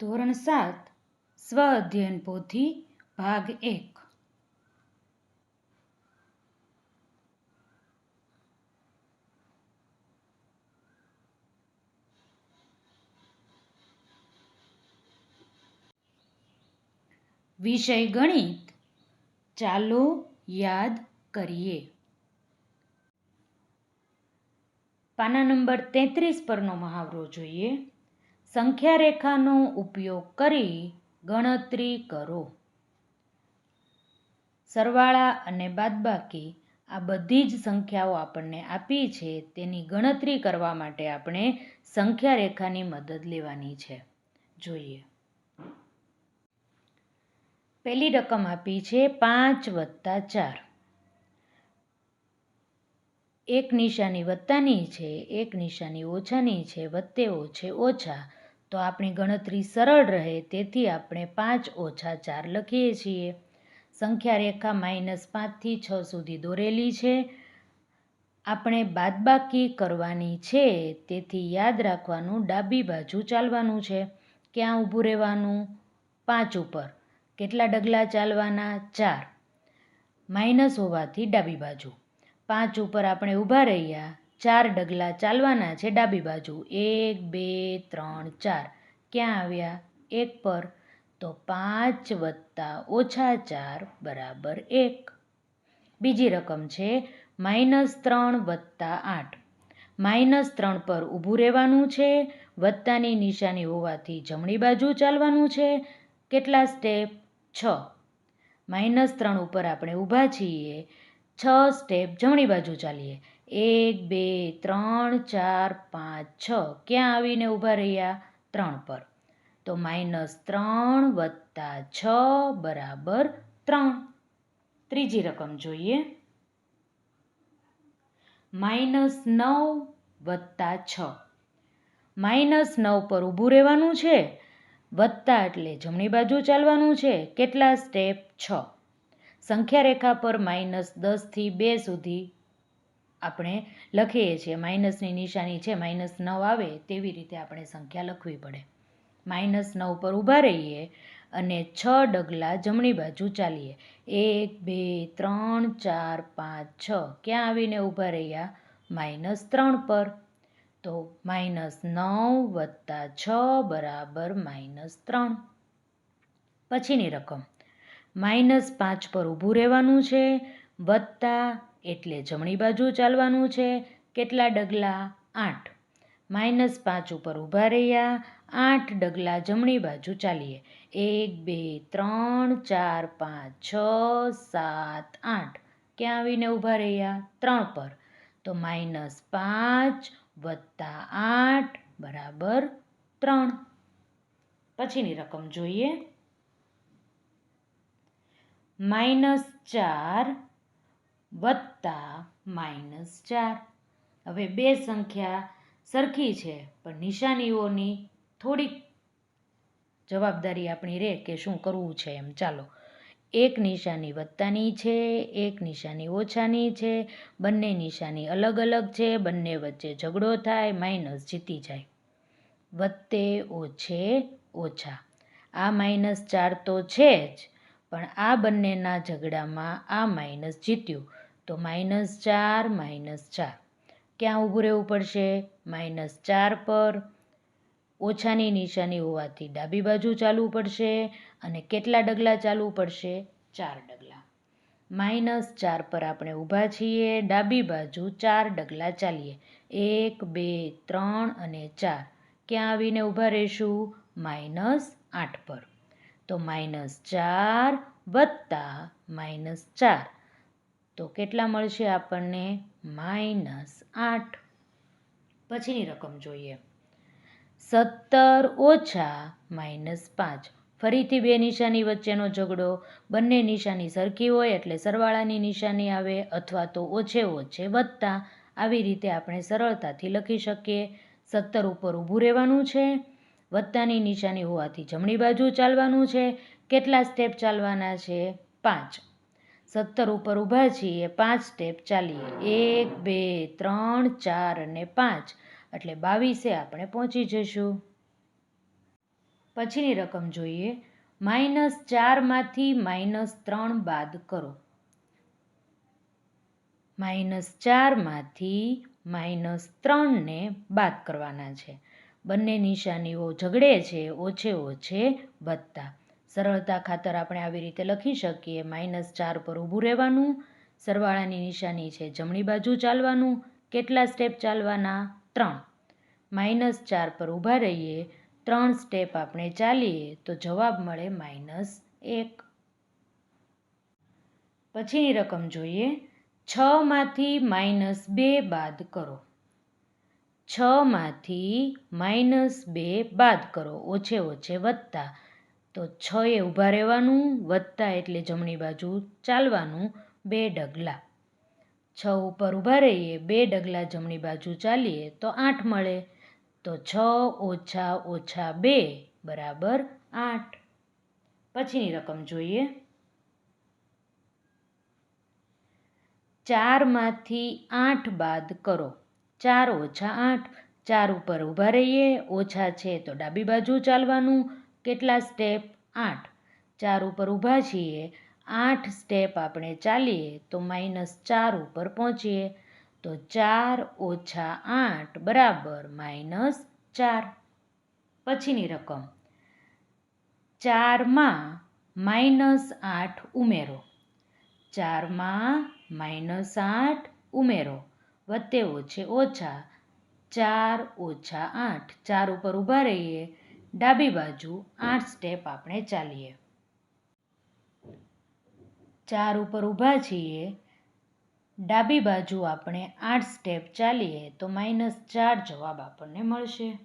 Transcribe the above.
ધોરણ સાત સ્વ અધ્યયન પોથી, ભાગ એક. વિષય ગણિત. ચાલો યાદ કરીએ. પાના નંબર તેત્રીસ પરનો મહાવરો જોઈએ. સંખ્યા રેખાનો ઉપયોગ કરી ગણતરી કરો. સરવાળા અને બાદબાકી આ બધી જ સંખ્યાઓ આપણને આપી છે. તેની ગણતરી કરવા માટે આપણે સંખ્યા રેખાની મદદ લેવાની છે. જોઈએ. પહેલી રકમ આપી છે પાંચ વત્તા ચાર. એક નિશાની વત્તાની છે, એક નિશાની ઓછાની છે, વત્તે ઓછે ઓછા તો આપણી ગણતરી સરળ રહે તેથી આપણે પાંચ ઓછા ચાર લખીએ છીએ. સંખ્યા રેખા માઇનસ પાંચથી છ સુધી દોરેલી છે. આપણે બાદબાકી કરવાની છે, તેથી યાદ રાખવાનું ડાબી બાજુ ચાલવાનું છે. ક્યાં ઊભું રહેવાનું? પાંચ ઉપર. કેટલા ડગલા ચાલવાના? ચાર. માઇનસ હોવાથી ડાબી બાજુ. પાંચ ઉપર આપણે ઊભા રહ્યા ચાર ડગલા ચાલવાના છે ડાબી બાજુ. એક, બે, ત્રણ, ચાર. ક્યાં આવ્યા? એક પર. તો પાંચ વત્તા ઓછા ચાર બરાબર એક. બીજી રકમ છે માઇનસ ત્રણ વત્તા આઠ. માઇનસ ત્રણ પર ઊભું રહેવાનું છે. વત્તાની નિશાની હોવાથી જમણી બાજુ ચાલવાનું છે. કેટલા સ્ટેપ? છ. માઇનસ ત્રણ ઉપર આપણે ઊભા છીએ. છ સ્ટેપ જમણી બાજુ ચાલીએ. એક, બે, ત્રણ, ચાર, પાંચ, છ. ક્યાં આવીને ઊભા રહ્યા? ત્રણ પર. તો માઇનસ ત્રણ વત્તા છ બરાબર ત્રણ. ત્રીજી રકમ જોઈએ. માઇનસ નવ વત્તા છ. માઇનસ નવ પર ઊભું રહેવાનું છે. વત્તા એટલે જમણી બાજુ ચાલવાનું છે. કેટલા સ્ટેપ? છ. સંખ્યા રેખા પર માઇનસ દસથી બે સુધી આપણે લખીએ છીએ. માઇનસની નિશાની છે, માઇનસ નવ આવે તેવી રીતે આપણે સંખ્યા લખવી પડે. માઇનસ નવ પર ઊભા રહીએ અને છ ડગલા જમણી બાજુ ચાલીએ. એક, બે, ત્રણ, ચાર, પાંચ, છ. ક્યાં આવીને ઊભા રહ્યા? માઇનસ ત્રણ પર. તો માઇનસ નવ વત્તા છ બરાબર માઇનસ ત્રણ. પછીની રકમ. માઇનસ પાંચ પર ઊભું રહેવાનું છે. વત્તા એટલે જમણી બાજુ ચાલવાનું છે કેટલા ડગલા? આઠ. માઇનસ પાંચ ઉપર ઊભા રહ્યા, આઠ ડગલા જમણી બાજુ ચાલીએ. એક, બે, ત્રણ, ચાર, પાંચ, છ, સાત, આઠ. ક્યાં આવીને ઊભા રહ્યા? ત્રણ પર. તો માઇનસ પાંચ વત્તા આઠ બરાબર ત્રણ. પછીની રકમ જોઈએ. માઇનસ ચાર વત્તા માઇનસ ચાર. હવે બે સંખ્યા સરખી છે, પણ નિશાનીઓની થોડીક જવાબદારી આપણી રહે કે શું કરવું છે એમ. ચાલો. એક નિશાની વત્તાની છે, એક નિશાની ઓછાની છે, બંને નિશાની અલગ અલગ છે, બંને વચ્ચે ઝઘડો થાય માઇનસ જીતી જાય. વત્તે ઓછે ઓછા. આ માઇનસ ચાર તો છે જ, પણ આ બંનેના ઝઘડામાં આ માઇનસ જીત્યું. તો માઇનસ ચાર માઇનસ ચાર. ક્યાં ઊભું રહેવું પડશે? માઇનસ ચાર પર. ઓછાની નિશાની હોવાથી ડાબી બાજુ ચાલવું પડશે અને કેટલા ડગલા ચાલવું પડશે? ચાર ડગલા. માઇનસ ચાર પર આપણે ઊભા છીએ, ડાબી બાજુ ચાર ડગલા ચાલીએ. એક, બે, ત્રણ અને ચાર. ક્યાં આવીને ઊભા રહીશું? માઇનસ આઠ પર. તો માઇનસ ચાર વત્તા માઇનસ ચાર. તો કેટલા મળશે આપણને? માઇનસ આઠ. પછીની રકમ જોઈએ. સત્તર ઓછા માઇનસ પાંચ. ફરીથી બે નિશાની વચ્ચેનો ઝઘડો. બંને નિશાની સરખી હોય એટલે સરવાળાની નિશાની આવે અથવા તો ઓછે ઓછે વત્તા આવી રીતે આપણે સરળતાથી લખી શકીએ. સત્તર ઉપર ઊભું રહેવાનું છે. વત્તાની નિશાની હોવાથી જમણી બાજુ ચાલવાનું છે. કેટલા સ્ટેપ ચાલવાના છે? પાંચ. સત્તર ઉપર ઊભા છીએ, પાંચ સ્ટેપ ચાલીએ. એક, બે, ત્રણ, ચાર અને પાંચ. એટલે બાવીસે આપણે પહોંચી જઈશું પછીની રકમ જોઈએ. માઇનસ ચારમાંથી માઇનસ ત્રણ બાદ કરો. માઇનસ ચારમાંથી માઇનસ ત્રણને બાદ કરવાના છે. બંને નિશાનીઓ ઝઘડે છે, ઓછે ઓછે વધતા. સરળતા ખાતર આપણે આવી રીતે લખી શકીએ. માઇનસ ચાર પર ઊભું રહેવાનું, સરવાળાની નિશાની છે જમણી બાજુ ચાલવાનું, કેટલા સ્ટેપ ચાલવાના? ત્રણ. માઇનસ ચાર પર ઊભા રહીએ, ત્રણ સ્ટેપ આપણે ચાલીએ, તો જવાબ મળે માઇનસ એક. પછીની રકમ જોઈએ. છમાંથી માઇનસ બે બાદ કરો. છમાંથી માઇનસ બે બાદ કરો. ઓછે ઓછે વધતા તો છ એ ઊભા રહેવાનું, વધતા એટલે જમણી બાજુ ચાલવાનું, બે ડગલા. છ ઉપર ઊભા રહીએ, બે ડગલા જમણી બાજુ ચાલીએ, તો આઠ મળે. તો છ ઓછા ઓછા બે, બરાબર આઠ. પછીની રકમ જોઈએ. ચારમાંથી આઠ બાદ કરો. ચાર ઓછા આઠ. ચાર ઉપર ઊભા રહીએ, ઓછા છે તો ડાબી બાજુ ચાલવાનું કેટલા સ્ટેપ? આઠ. ચાર ઉપર ઊભા છીએ. આઠ સ્ટેપ આપણે ચાલીએ તો માઇનસ ચાર ઉપર પહોંચીએ. તો ચાર ઓછા આઠ બરાબર માઇનસ ચાર. પછીની રકમ. ચારમાં માઇનસ આઠ ઉમેરો. ચારમાં માઇનસ આઠ ઉમેરો. વત્તે ઓછે ઓછા ચાર ઓછા આઠ. ચાર ઉપર ઊભા રહીએ ડાબી બાજુ આઠ સ્ટેપ આપણે ચાલીએ. ચાર ઉપર ઊભા છીએ. ડાબી બાજુ આપણે આઠ સ્ટેપ ચાલીએ તો માઇનસ ચાર જવાબ આપણને મળશે.